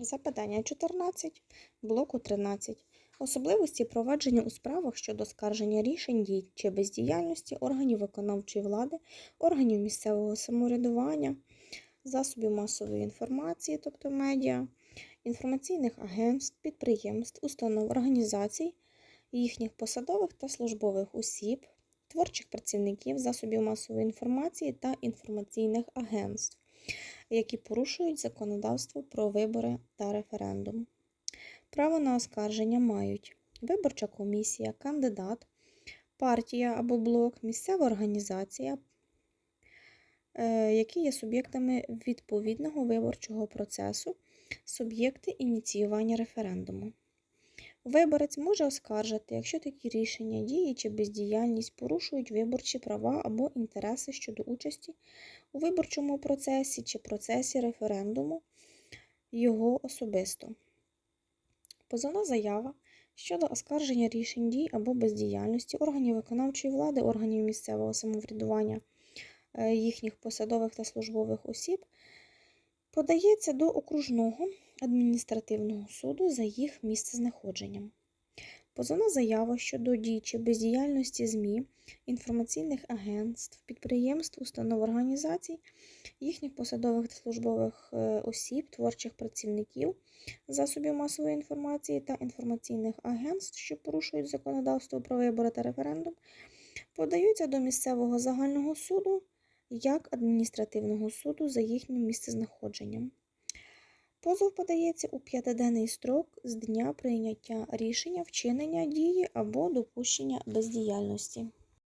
Запитання 14, блоку 13. Особливості провадження у справах щодо скарження рішень дій чи бездіяльності органів виконавчої влади, органів місцевого самоврядування, засобів масової інформації, тобто медіа, інформаційних агентств, підприємств, установ, організацій, їхніх посадових та службових осіб, творчих працівників, засобів масової інформації та інформаційних агентств які порушують законодавство про вибори та референдум. Право на оскарження мають виборча комісія, кандидат, партія або блок, місцева організація, е, які є суб'єктами відповідного виборчого процесу, суб'єкти ініціювання референдуму. Виборець може оскаржити, якщо такі рішення, дії чи бездіяльність порушують виборчі права або інтереси щодо участі у виборчому процесі чи процесі референдуму його особисто. Позовна заява щодо оскарження рішень дій або бездіяльності органів виконавчої влади, органів місцевого самоврядування, е, їхніх посадових та службових осіб подається до окружного адміністративного суду за їх місцезнаходженням. Позовна заява щодо дій чи бездіяльності ЗМІ, інформаційних агентств, підприємств, установ організацій, їхніх посадових та службових е, осіб, творчих працівників, засобів масової інформації та інформаційних агентств, що порушують законодавство про вибори та референдум, подаються до місцевого загального суду як адміністративного суду за їхнім місцезнаходженням. Позов подається у п'ятиденний строк з дня прийняття рішення вчинення дії або допущення бездіяльності.